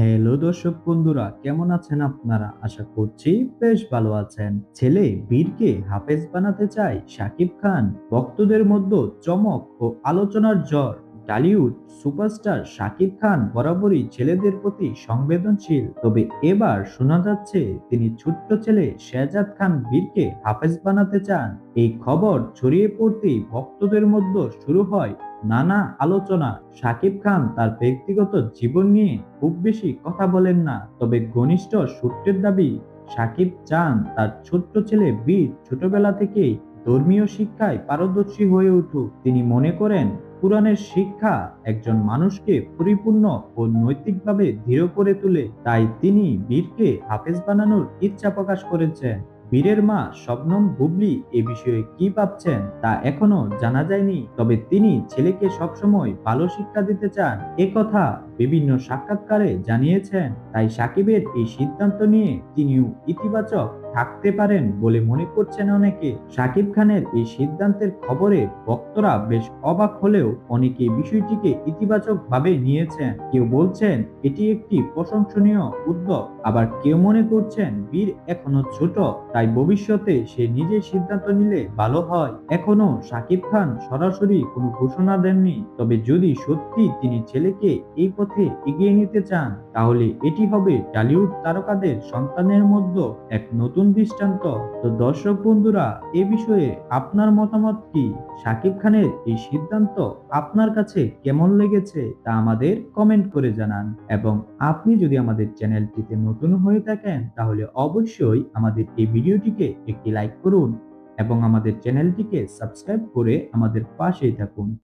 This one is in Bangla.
হ্যালো দর্শক বন্ধুরা, কেমন আছেন আপনারা? আশা করছি বেশ ভালো আছেন। ছেলে বীরকে হাফেজ বানাতে চায় শাকিব খান। ভক্তদের মধ্যে চমক ও আলোচনার জ্বর। টালিউড সুপারস্টার শাকিব খান বরাবরই ছেলেদের প্রতি সংবেদনশীল। তবে এবার শোনা যাচ্ছে তিনি ছোট্ট ছেলে শেহজাদ খান বীরকে হাফেজ বানাতে চান। এই খবর ছড়িয়ে পড়তেই ভক্তদের মধ্যে শুরু হয় নানা আলোচনা। সাকিব খান তার ব্যক্তিগত জীবন নিয়ে খুব বেশি কথা বলেন না। তবে ঘনিষ্ঠ সূত্রের দাবি শাকিব চান তার ছোট্ট ছেলে বীর ছোটবেলা থেকেই ধর্মীয় শিক্ষায় পারদর্শী হয়ে উঠুক। তিনি মনে করেন কোরআনের শিক্ষা একজন মানুষকে পরিপূর্ণ ও নৈতিকভাবে দৃঢ় করে তুলে। তাই তিনি বীরকে হাফেজ বানানোর ইচ্ছা প্রকাশ করেছেন। বীরের মা শবনম বুবলি এ বিষয়ে কি ভাবছেন তা এখনও জানা যায়নি। তবে তিনি ছেলেকে সবসময় ভালো শিক্ষা দিতে চান। এ কথা বিভিন্ন সাক্ষাৎকারে জানিয়েছেন। তাই সাকিবের এই সিদ্ধান্ত নিয়ে তিনিও ইতিবাচক থাকতে পারেন বলে মনে করছেন অনেকে। সাকিব খানের এই সিদ্ধান্তের খবরে ভক্তরা বেশ অবাক হলেও অনেকে বিষয়টিকে ইতিবাচক ভাবে নিয়েছেন। কেউ বলছেন, এটি একটি প্রশংসনীয় উদ্যোগ। আবার কেউ মনে করছেন, বীর এখনও ছোট, তাই ভবিষ্যতে সে নিজে সিদ্ধান্ত নিলে ভালো হয়। এখনও সাকিব খান সরাসরি কোনো ঘোষণা দেননি। তবে যদি সত্যি তিনি ছেলেকে এই পথে এগিয়ে নিতে চান, তাহলে এটি হবে টলিউড তারকাদের সন্তানের মধ্যে এক নতুন দৃষ্টান্ত। তো দর্শক বন্ধুরা, এ বিষয়ে আপনার মতামত কি? সাকিব খানের এই সিদ্ধান্ত আপনার কাছে কেমন লেগেছে তা আমাদের কমেন্ট করে জানান। এবং আপনি যদি আমাদের চ্যানেলটিতে নতুন হয়ে থাকেন, তাহলে অবশ্যই আমাদের এই ভিডিওটিকে একটি লাইক করুন এবং আমাদের চ্যানেলটিকে সাবস্ক্রাইব করে আমাদের পাশেই থাকুন।